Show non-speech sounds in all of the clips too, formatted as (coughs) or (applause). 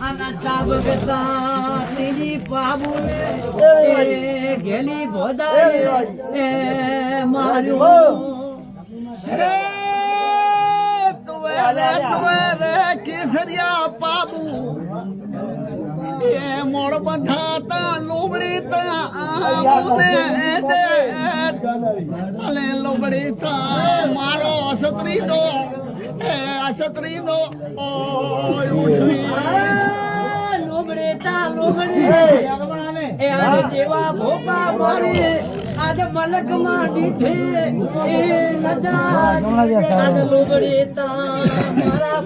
આના ચાબકતા તેની બાબુને એ ઘેલી ભોદાય એ માર્યું રે તુએ રે તુએ રે કેસરિયા બાબુ એ મોડ બંધાતા લોબડી તા અલે લોબડી તા મારો અસત્રી નો એ અસત્રી નો ઓ ઉઠવી. આ તા લોબડે એ ભોપા મારે આજે મલકમાં દીધે એ આજે લોબડે તા મારા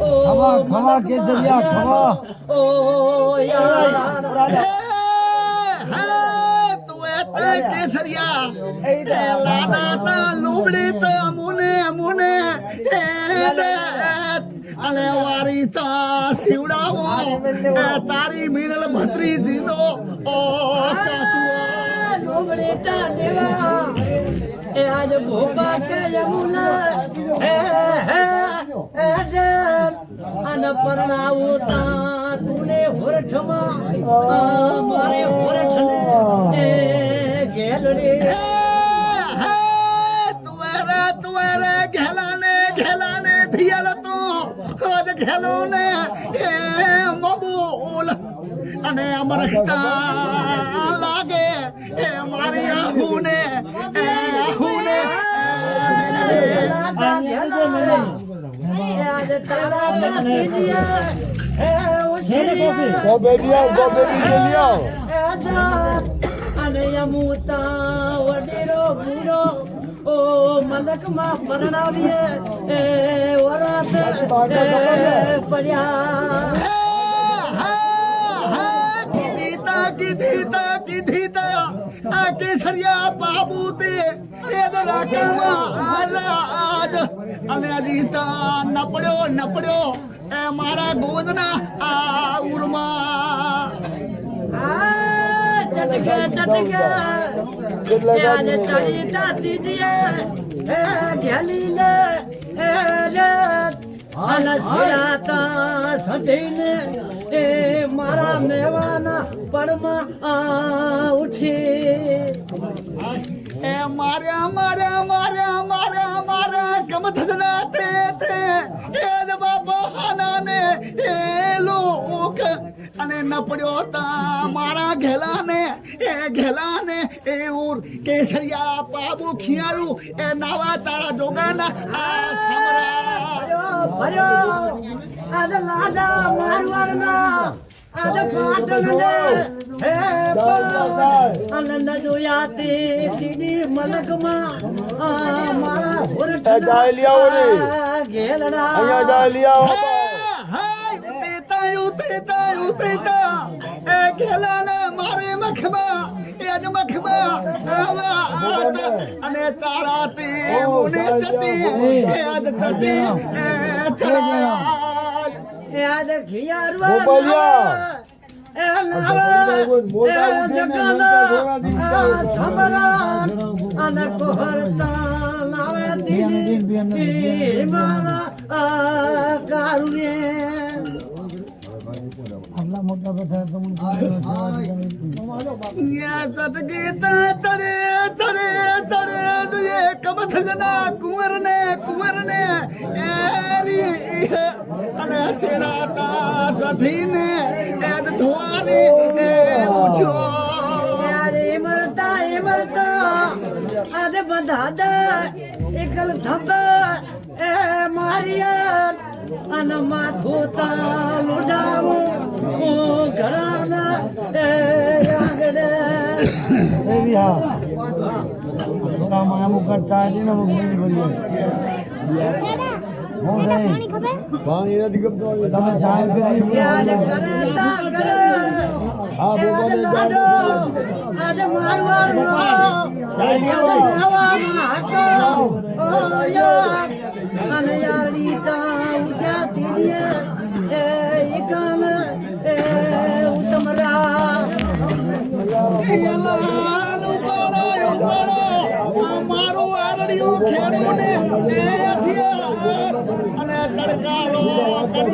ઓ ખવા, કેસરિયા, ખવા. ઓ યાર કેસરિયા. લાડા તા લુબડી તા મુને મુને. અને વારી તા શિવડાવો. તારી મીણલ ભત્રી દીધો ઓ કાચુઓ લોબડે તા દેવા એ આજ ભોપા કે યમુના. હે હે હે. અન પરણાવો તા તુને હોરઠમાં મારે હોરઠને એ ગેલડે તુવારા તુવારા ઘેલાને ઘેલાને ધિયલ તો. આજ ઘેલો ને એ મબૂલ અને અમરખતા લાગે એ મારી આહુને આહુને. મલકમાં પરણાવીએ એ વરાત પડ્યા કેસરિયા બાબુ તે એ રાજ અને અદીતા નપડ્યો નપડ્યો એ મારા ગોદના આ ઉરમાં આ ચટકે ચટકે. તળી તા દીદીએ એ ઘેલી લે. લે અને સિયાતા સટીને એ મારા મેવાના પડમાં ઉઠી. એ માર્યા માર્યા. બાપા ને એ લોક અને નપડ્યો તા મારા ઘેલાને, એ ઘેલાને, એ ઉર કેસરિયા બાબુ ખિયારું, એ નાવા તારા જોગાના આ સમરા. ભર્યો આજે લાડા મારવાડના, આજે પાટણ મારા એ જાય લઈ આવો ને. હુરઠના ઘેલડા અહીંયા જા લઈ આવ હાય ઉતેતા ઉતેતા ઉતેતા એ ઘેલાને મારે મખમાં એ જ મખમાં. આવા આત અને ચારાતી મુને ચતી એ આજ ચતી એ ચડા એ આજે ખિયારવા ગોપાલિયા. એ લાવા એ કમથજના કુંવરને કુંવરને એરી અને સેડાતા સઠીને એદ ધોવાની એ ઉછો. યારે મરતા એ મરતા આજે બધા દે એકલ થપ એ મારિયા અને માથું તા લોડાવું હું ઘરાના એ આગળ (coughs) મોટા મામુ કરતા છે ને મમ્મી ભરીએ. હું નહીં. પાણી નથી ગમતો તમે સાહેબ કરી યાદ કરતા કરે. હા આજે બોલો. ઉતમરા મારું આરડિયું ખેડૂને અને ચડકારો કરી